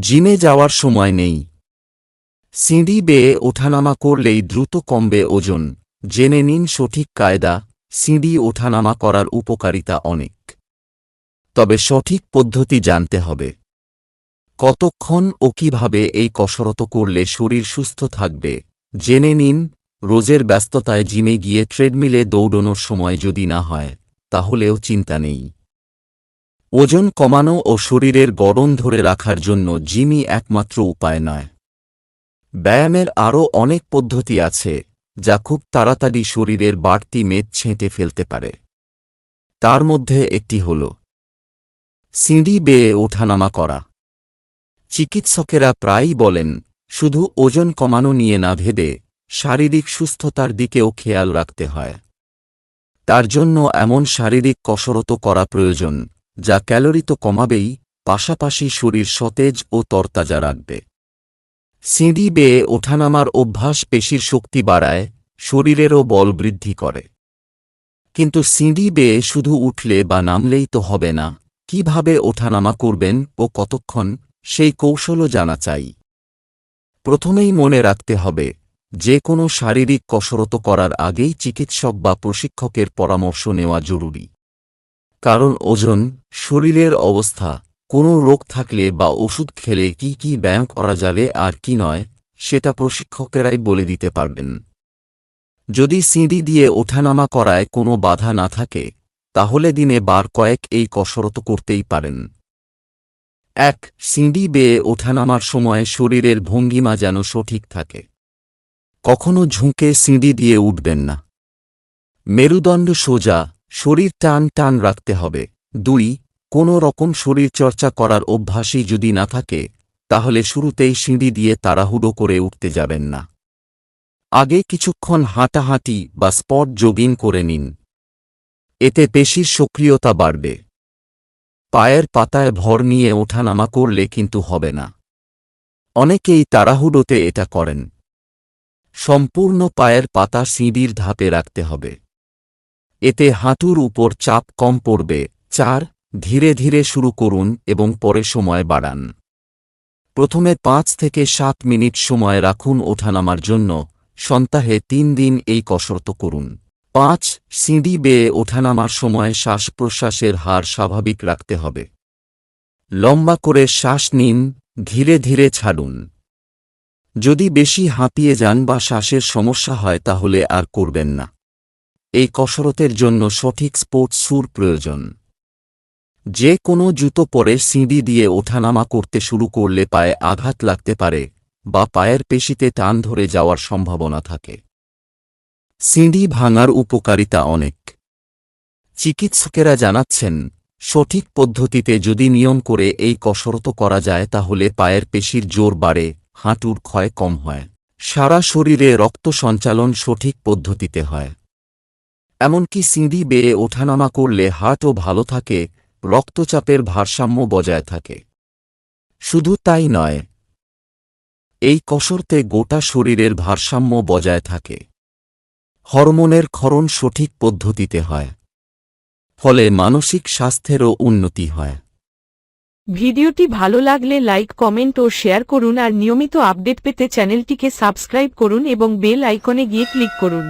জিমে যাওয়ার সময় নেই। সিঁড়ি বেয়ে ওঠানামা করলেই দ্রুত কমবে ওজন। জেনে নিন সঠিক কায়দা, সিঁড়ি ওঠানামা করার উপকারিতা অনেক। তবে সঠিক পদ্ধতি জানতে হবে। কতক্ষণ ও কীভাবে এই কসরত করলে শরীর সুস্থ থাকবে? জেনে নিন, রোজের ব্যস্ততায় জিমে গিয়ে ট্রেডমিলে দৌড়নোর সময় যদি না হয়, তাহলেও চিন্তা নেই। ওজন কমানো ও শরীরের গড়ন ধরে রাখার জন্য জিমই একমাত্র উপায় নয়। ব্যায়ামের আরও অনেক পদ্ধতি আছে, যা খুব তাড়াতাড়ি শরীরের বাড়তি মেদ ছেঁটে ফেলতে পারে। তার মধ্যে একটি হল, সিঁড়ি বেয়ে ওঠানামা করা। চিকিৎসকেরা প্রায়ই বলেন, শুধু ওজন কমানো নিয়ে না ভেবে শারীরিক সুস্থতার দিকেও খেয়াল রাখতে হয়। তার জন্য এমন শারীরিক কসরত করা প্রয়োজন। যা ক্যালোরি তো কমাবেই, পাশাপাশি শরীর সতেজ ও তরতাজা রাখবে। সিঁড়ি বেয়ে ওঠানামার অভ্যাস পেশির শক্তি বাড়ায়, শরীরেরও বল বৃদ্ধি করে। কিন্তু সিঁড়ি বেয়ে শুধু উঠলে বা নামলেই তো হবে না, কীভাবে ওঠানামা করবেন ও কতক্ষণ, সেই কৌশলও জানা চাই। প্রথমেই মনে রাখতে হবে, যে কোনো শারীরিক কসরত করার আগেই চিকিৎসক বা প্রশিক্ষকের পরামর্শ নেওয়া জরুরি। কারণ ওজন, শরীরের অবস্থা, কোনো রোগ থাকলে বা ওষুধ খেলে কি কি ব্যায়াম করা যাবে আর কি নয়, সেটা প্রশিক্ষকেরাই বলে দিতে পারবেন। যদি সিঁড়ি দিয়ে ওঠানামা করায় কোনো বাধা না থাকে, তাহলে দিনে বার কয়েক এই কসরত করতেই পারেন। এক, সিঁড়ি বেয়ে ওঠানামার সময় শরীরের ভঙ্গিমা যেন সঠিক থাকে। কখনো ঝুঁকে সিঁড়ি দিয়ে উঠবেন না। মেরুদণ্ড সোজা শরীর টান টান রাখতে হবে। দুই, কোনো রকম শরীরচর্চা করার অভ্যাসই যদি না থাকে, তাহলে শুরুতেই সিঁড়ি দিয়ে তাড়াহুড়ো করে উঠতে যাবেন না। আগে কিছুক্ষণ হাঁটাহাঁটি বা স্পট জগিং করে নিন। এতে পেশির সক্রিয়তা বাড়বে। পায়ের পাতায় ভর নিয়ে ওঠানামা করলে কিন্তু হবে না। অনেকেই তাড়াহুড়োতে এটা করেন। সম্পূর্ণ পায়ের পাতা সিঁড়ির ধাপে রাখতে হবে। এতে হাঁটুর উপর চাপ কম পড়বে। চার, ধীরে ধীরে শুরু করুন এবং পরে সময় বাড়ান। প্রথমে পাঁচ থেকে সাত মিনিট সময় রাখুন ওঠানামার জন্য। সপ্তাহে তিন দিন এই কসরত করুন। পাঁচ, সিঁড়ি বেয়ে ওঠানামার সময় শ্বাস প্রশ্বাসের হার স্বাভাবিক রাখতে হবে। লম্বা করে শ্বাস নিন, ধীরে ধীরে ছাড়ুন। যদি বেশি হাঁপিয়ে যান বা শ্বাসের সমস্যা হয় তাহলে আর করবেন না। এই কসরতের জন্য সঠিক স্পোর্টস সুর প্রয়োজন। যে কোনো জুতো পরে সিঁড়ি দিয়ে ওঠানামা করতে শুরু করলে পায়ে আঘাত লাগতে পারে বা পায়ের পেশিতে টান ধরে যাওয়ার সম্ভাবনা থাকে। সিঁড়ি ভাঙার উপকারিতা অনেক। চিকিৎসকেরা জানাচ্ছেন, সঠিক পদ্ধতিতে যদি নিয়ম করে এই কসরত করা যায় তাহলে পায়ের পেশির জোর বাড়ে, হাঁটুর ক্ষয় কম হয়। সারা শরীরে রক্ত সঞ্চালন সঠিক পদ্ধতিতে হয়। এমনকি সিঁড়ি বেয়ে ওঠানামা করলে হার্টও ভালো থাকে, রক্তচাপের ভারসাম্য বজায় থাকে। শুধু তাই নয়, এই কসরতে গোটা শরীরের ভারসাম্য বজায় থাকে। হরমোনের ক্ষরণ সঠিক পদ্ধতিতে হয়, ফলে মানসিক স্বাস্থ্যেরও উন্নতি হয়। ভিডিওটি ভালো লাগলে লাইক, কমেন্ট ও শেয়ার করুন আর নিয়মিত আপডেট পেতে চ্যানেলটিকে সাবস্ক্রাইব করুন এবং বেল আইকনে গিয়ে ক্লিক করুন।